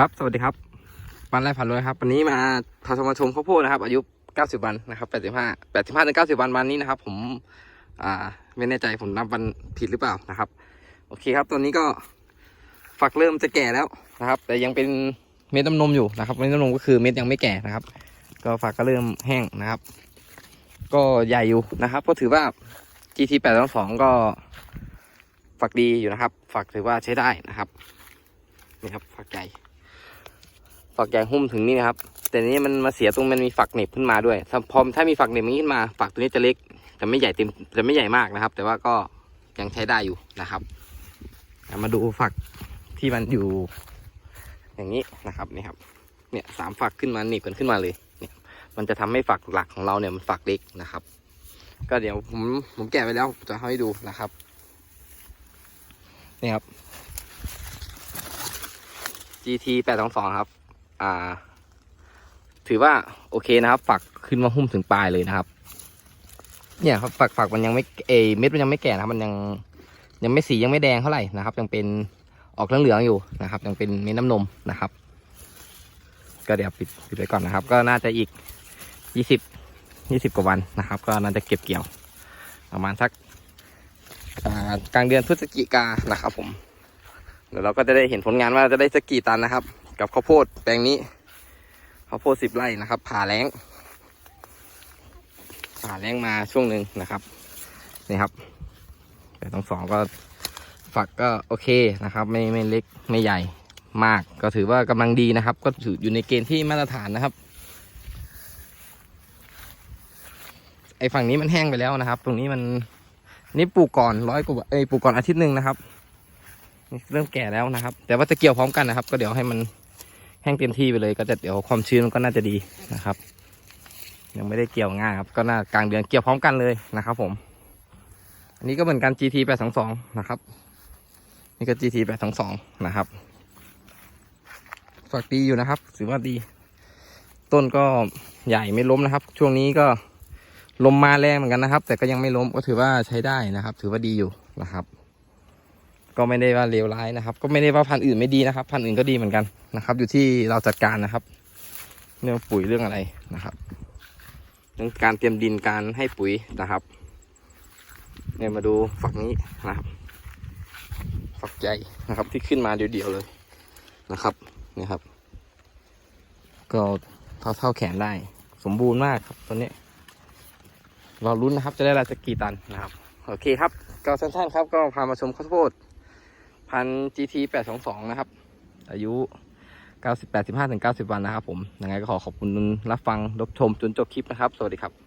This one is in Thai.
ครับ สวัสดีครับปันไร่พันรวยครับ วันนี้มาพาชมมาชมข้าวโพดนะครับ อายุ 90 วันนะครับ 85 85ถึง90 วันวันนี้นะครับ ผมอ่าไม่แน่ใจผมนับวันผิดหรือเปล่านะครับ โอเคครับตอนนี้ก็ฝักเริ่มจะแก่แล้วนะครับ แต่ยังเป็นเม็ดน้ำนมอยู่นะครับเม็ดน้ำนมก็คือเม็ดยังไม่แก่นะครับ ก็ฝักก็เริ่มแห้งนะครับ ก็ใหญ่อยู่นะครับ ก็ถือว่า GT 822ก็ฝักดีอยู่นะครับ ฝักถือว่าใช้ได้นะครับนี่ครับฝักใหญ่ ฝักใหญ่หุ้มถึงนี่นะครับ แต่นี้มันมาเสียตรงมันมีฝักเหน็บขึ้นมาด้วยถ้าพอถ้ามีฝักเหน็บนี้ขึ้นมา ฝักตัวนี้จะเล็กจะไม่ใหญ่เต็มจะไม่ใหญ่มากนะครับ แต่ว่าก็ยังใช้ได้อยู่นะครับมาดูฝักที่มันอยู่ อย่างนี้นะครับนี่ครับ เนี่ยสามฝักขึ้นมาหนีบกันขึ้นมาเลยเนี่ยมันจะทำให้ฝักหลักของเราเนี่ยมันฝักเล็กนะครับ ก็เดี๋ยวผมผมแกะไปแล้วจะให้ดูนะครับนี่ครับ GT 822 ครับ อ่า ถือว่าโอเคนะครับ ฝักขึ้นมาหุ้มถึงปลายเลยนะครับ เนี่ยครับฝักฝักมันยังไม่เอเม็ดมันยังไม่แก่นะครับ มันยังยังไม่สียังไม่แดงเท่าไหร่นะครับ ยังเป็นออกเหลืองๆอยู่นะครับ ยังเป็นเม็ดน้ำนมนะครับ ก็เดี๋ยวปิดปิดไว้ก่อนนะครับ ก็น่าจะอีกยี่สิบยี่สิบกว่าวันนะครับ ก็น่าจะเก็บเกี่ยว ประมาณสักกลางเดือนพฤศจิกานะครับ ผมเดี๋ยวเราก็จะได้เห็นผลงานว่าจะได้สักกี่ตันนะครับ กับข้าวโพดแปลงนี้ข้าวโพดสิบไร่นะครับ ผ่าแล้งผ่าแล้งมาช่วงหนึ่งนะครับนี่ครับแต่ทั้งสองก็ฝักก็โอเคนะครับ ไม่ไม่เล็กไม่ใหญ่มากก็ถือว่ากำลังดีนะครับ ก็ถืออยู่ในเกณฑ์ที่มาตรฐานนะครับ ไอฝั่งนี้มันแห้งไปแล้วนะครับ ตรงนี้มันนี่ปลูกก่อนร้อยกว่าเอ้ยปลูกก่อนอาทิตย์หนึ่งนะครับเริ่มแก่แล้วนะครับ แต่ว่าจะเกี่ยวพร้อมกันนะครับ ก็เดี๋ยวให้มัน แห้งเต็มที่ไปเลย ก็จะเดี๋ยวความชื้นมันก็น่าจะดีนะครับ ยังไม่ได้เกี่ยวง่ายครับ ก็น่ากลางเดือนเกี่ยวพร้อมกันเลยนะครับผม อันนี้ก็เหมือนกัน GT 822นะครับ นี่ก็ GT 822นะครับฝักดีอยู่นะครับถือว่าดี ต้นก็ใหญ่ไม่ล้มนะครับ ช่วงนี้ก็ลมมาแรงเหมือนกันนะครับ แต่ก็ยังไม่ล้มก็ถือว่าใช้ได้นะครับ ถือว่าดีอยู่นะครับ ก็ไม่ได้ว่าเลวร้ายนะครับ ก็ไม่ได้ว่าพันธุ์อื่นไม่ดีนะครับ พันธุ์อื่นก็ดีเหมือนกันนะครับ อยู่ที่เราจัดการนะครับ เรื่องปุ๋ยเรื่องอะไรนะครับเรื่องการเตรียมดินการให้ปุ๋ยนะครับเนี่ยมาดูฝักนี้นะครับฝักใหญ่นะครับที่ขึ้นมาเดียวๆเลยนะครับนี่ครับ ก็เท่าเท่าแขนได้ สมบูรณ์มากครับตัวนี้รอรุ้นนะครับจะได้รายสักกี่ตันนะครับ โอเคครับ ก็สั้นๆครับก็พามาชมข้าวโพด พัน GT 822 นะครับ อายุ 90 85ถึง90 วันนะครับผม ยังไงก็ขอขอบคุณรับฟังรับชมจนจบคลิปนะครับ สวัสดีครับ